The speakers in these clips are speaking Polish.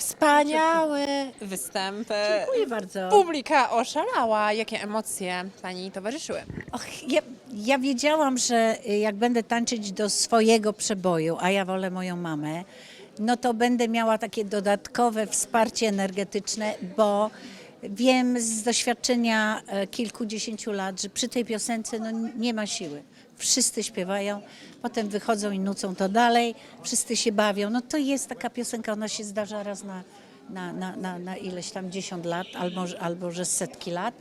Wspaniały występ. Dziękuję bardzo. Publika oszalała. Jakie emocje Pani towarzyszyły? Och, ja, ja wiedziałam, że y, jak będę tańczyć do swojego przeboju, a ja wolę moją mamę, no to będę miała takie dodatkowe wsparcie energetyczne, bo wiem z doświadczenia e, kilkudziesięciu lat, że przy tej piosence no, nie ma siły. Wszyscy śpiewają, potem wychodzą i nucą to dalej, wszyscy się bawią. No to jest taka piosenka, ona się zdarza raz na, na, na, na, na ileś tam 10 lat, albo, albo że setki lat.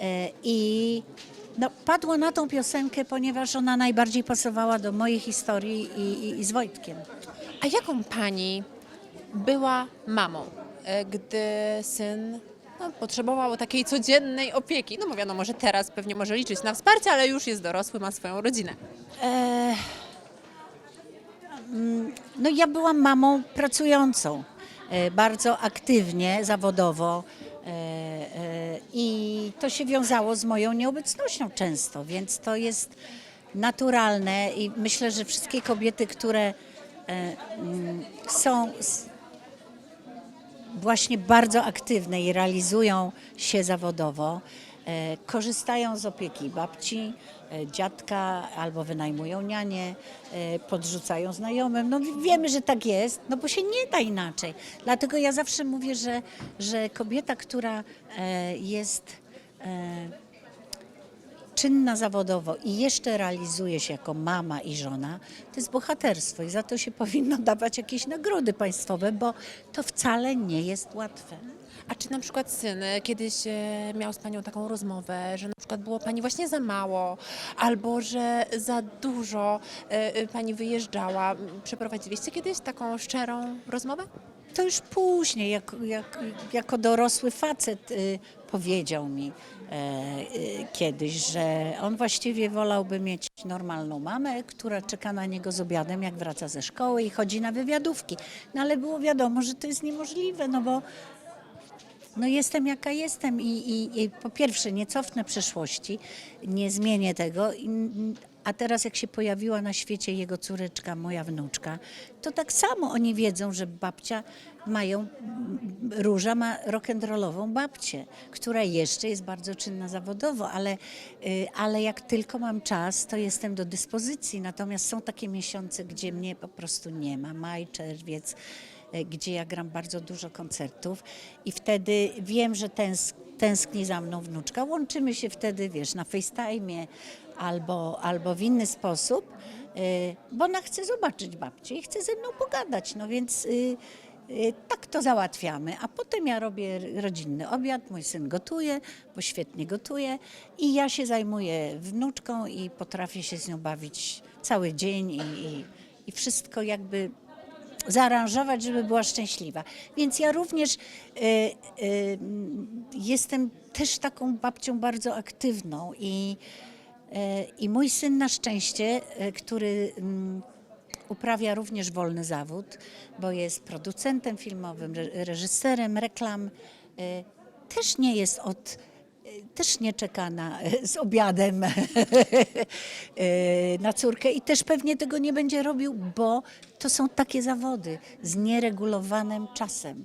E, I no, padło na tą piosenkę, ponieważ ona najbardziej pasowała do mojej historii i, i, i z Wojtkiem. A jaką Pani była mamą, e, gdy syn no, potrzebował takiej codziennej opieki? No bo wiadomo, że teraz pewnie może liczyć na wsparcie, ale już jest dorosły, ma swoją rodzinę. E, mm, no ja byłam mamą pracującą, e, bardzo aktywnie, zawodowo e, e, i to się wiązało z moją nieobecnością często, więc to jest naturalne i myślę, że wszystkie kobiety, które mm, są właśnie bardzo aktywne i realizują się zawodowo, e, korzystają z opieki babci, e, dziadka albo wynajmują nianie, e, podrzucają znajomym. No wi- wiemy, że tak jest, no bo się nie da inaczej. Dlatego ja zawsze mówię, że, że kobieta, która jest czynna zawodowo i jeszcze realizuje się jako mama i żona, to jest bohaterstwo i za to się powinno dawać jakieś nagrody państwowe, bo to wcale nie jest łatwe. A czy na przykład syn kiedyś e, miał z Panią taką rozmowę, że na przykład było Pani właśnie za mało, albo że za dużo e, e, Pani wyjeżdżała? Przeprowadziliście kiedyś taką szczerą rozmowę? To już później, jak, jak, jako dorosły facet y, powiedział mi e, y, kiedyś, że on właściwie wolałby mieć normalną mamę, która czeka na niego z obiadem, jak wraca ze szkoły i chodzi na wywiadówki. No ale było wiadomo, że to jest niemożliwe, no bo no jestem jaka jestem i, i, i po pierwsze nie cofnę przeszłości, nie zmienię tego. I, a teraz jak się pojawiła na świecie jego córeczka, moja wnuczka, to tak samo oni wiedzą, że babcia mają, Róża ma rock'n'rollową babcię, która jeszcze jest bardzo czynna zawodowo, ale, y, ale jak tylko mam czas, to jestem do dyspozycji. Natomiast są takie miesiące, gdzie mnie po prostu nie ma. Maj, czerwiec, gdzie ja gram bardzo dużo koncertów i wtedy wiem, że tęs tęskni za mną wnuczka. Łączymy się wtedy, wiesz, na FaceTime albo, albo w inny sposób, e, bo ona chce zobaczyć babcię i chce ze mną pogadać, no więc... y, y, Tak to załatwiamy, a potem ja robię rodzinny obiad, mój syn gotuje, bo świetnie gotuje i ja się zajmuję wnuczką i potrafię się z nią bawić cały dzień i, i, i wszystko jakby zaaranżować, żeby była szczęśliwa. Więc ja również y, y, jestem też taką babcią bardzo aktywną i, y, i mój syn na szczęście, y, który mm, uprawia również wolny zawód, bo jest producentem filmowym, re- reżyserem reklam, y, też nie jest od też nie czeka na, z obiadem e, na córkę i też pewnie tego nie będzie robił, bo to są takie zawody z nieregulowanym czasem.